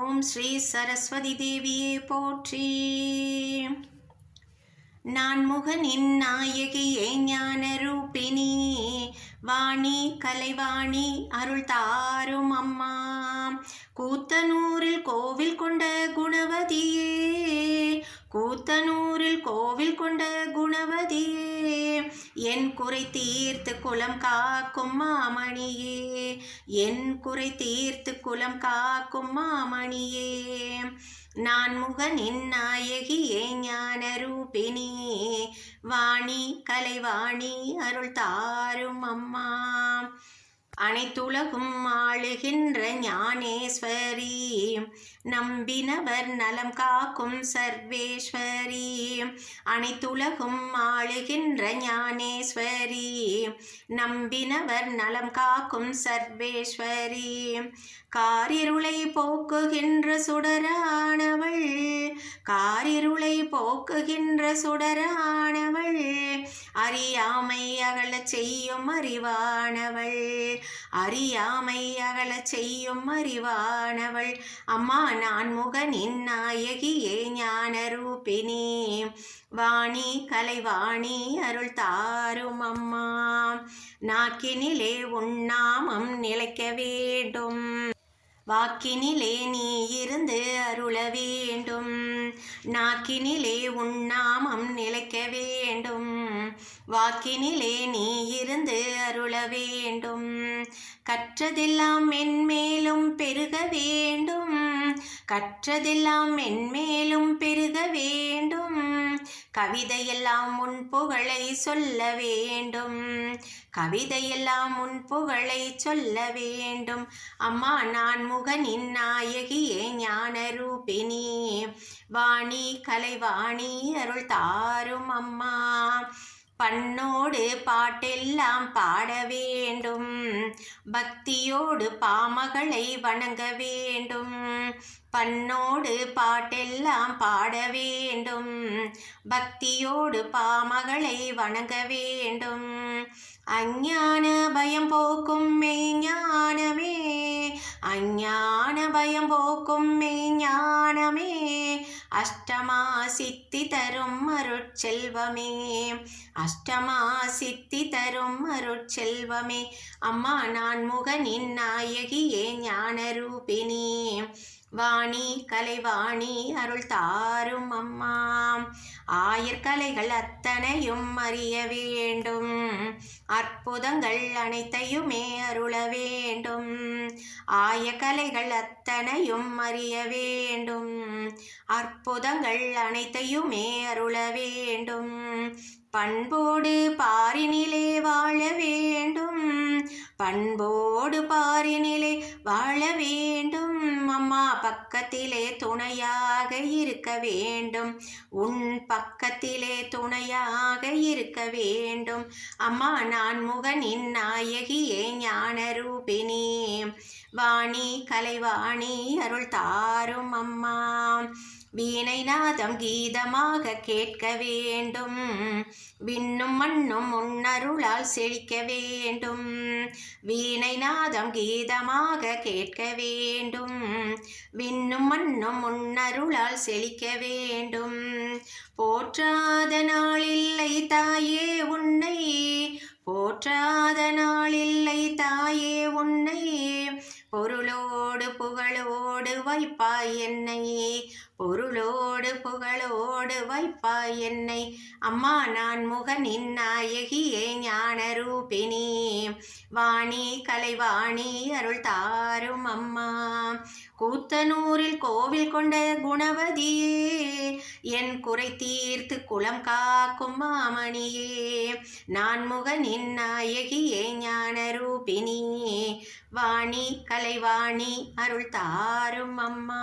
ஓம் ஸ்ரீ சரஸ்வதி தேவியே போற்றி. நான் முகனின் நாயகியே ஞான ரூபிணி வாணி கலைவாணி அருள் தாரும் அம்மா. கூத்தனூரில் கோவில் கொண்ட குணவதியே. கூத்தனூரில் கோவில் கொண்ட குணவதியே. என் குறை தீர்த்து குலம் காக்கும் மாமணியே. என் குறை தீர்த்து குலம் காக்கும் மாமணியே. நான் முகனின் நாயகியே ஞான ரூபிணி வாணி கலைவாணி அருள் தாரும் அம்மா. அனைத்துலகும் ஆளுகின்ற ஞானேஸ்வரி. நம்பினவர் நலம் காக்கும் சர்வேஸ்வரி. அனைத்துலகும் ஆளுகின்ற ஞானேஸ்வரி. நம்பினவர் நலம் காக்கும் சர்வேஸ்வரி. காரிருளை போக்குகின்ற சுடரானவள். காரிருளை போக்குகின்ற சுடரானவள். அறியாமை அகலச் செய்யும் அறிவானவள். அறியாமை அகலச் செய்யும் அறிவானவள். அம்மா நான் முகனின் நாயகியே ஞான வாணி கலைவாணி அருள் தாரும் அம்மா. நாக்கினிலே உண்ணாமம் நிலைக்க வேண்டும். வாக்கினிலே நீ இருந்து அருள வேண்டும். நாக்கினிலே உண்ணாமம் நிலைக்க வேண்டும். வாக்கினிலே நீ இருந்து அருள வேண்டும். கற்றதெல்லாம் மென்மேலும் பெருக வேண்டும். கற்றதெல்லாம் மென்மேலும் பெருக வேண்டும். கவிதையெல்லாம் உன் புகழை சொல்ல வேண்டும். கவிதையெல்லாம் உன் புகழை சொல்ல வேண்டும். அம்மா நான் முகனின் நாயகியே ஞான ரூபிணி வாணி கலைவாணி அருள் தாரும் அம்மா. பண்ணோடு பாட்டெல்லாம் பாட வேண்டும். பக்தியோடு பாமகளை வணங்க வேண்டும். பண்ணோடு பாட்டெல்லாம் பாட வேண்டும். பக்தியோடு பாமகளை வணங்க வேண்டும். அஞ்ஞான பயம் போக்கும் மெய்ஞானமே அஞ்ஞான பயம் போக்கும் மெய்ஞானமே அஷ்டமா சித்தி தரும் அருட்செல்வமே. அஷ்டமா சித்தி தரும் அருட்செல்வமே. அம்மா நான் முகனின் நாயகியே ஞான ரூபிணி வாணி கலைவாணி அருள் தாரும் அம்மா ஆயர்கலைகள் அத்தனையும் அறிய வேண்டும். அற்புதங்கள் அனைத்தையுமே அருள வேண்டும். ஆயக்கலைகள் அத்தனையும் அறிய வேண்டும். அற்புதங்கள் அனைத்தையுமே அருள வேண்டும். பண்போடு பாரினிலே வாழ வேண்டும். பண்போடு பாரினிலே வாழ வேண்டும். அம்மா பக்கத்திலே துணையாக இருக்க வேண்டும். உன் பக்கத்திலே துணையாக இருக்க வேண்டும். அம்மா நான் முகனின் நாயகியே ஞான ரூபினி வாணி கலைவாணி அருள் தாரும் அம்மா. வீணை நாதம் கீதமாக கேட்க வேண்டும். விண்ணும் மண்ணும் முன்னருளால் செழிக்க வேண்டும். வீணை நாதம் கீதமாக கேட்க வேண்டும். விண்ணும் மண்ணும் முன்னருளால் செழிக்க வேண்டும். போற்றாத நாளில்லை தாயே உன்னை போற்றாத நாளில்லை தாயே உன்னை. பொருளோ பொருளோடு புகழோடு வைப்பாய் என்னை. பொருளோடு புகழோடு வைப்பாய் என்னை. அம்மா நான் முகனின் நாயகியே ஞான ரூபிணி வாணி கலைவாணி அருள் தாரும் அம்மா. கூத்தனூரில் கோவில் கொண்ட குணவதியே என் குறை தீர்த்து குளம் காக்கும் மாமணியே. நான் முகனின் நாயகியே ஞான ரூபிணி வாணி கலைவாணி அருள் தாரும் அம்மா.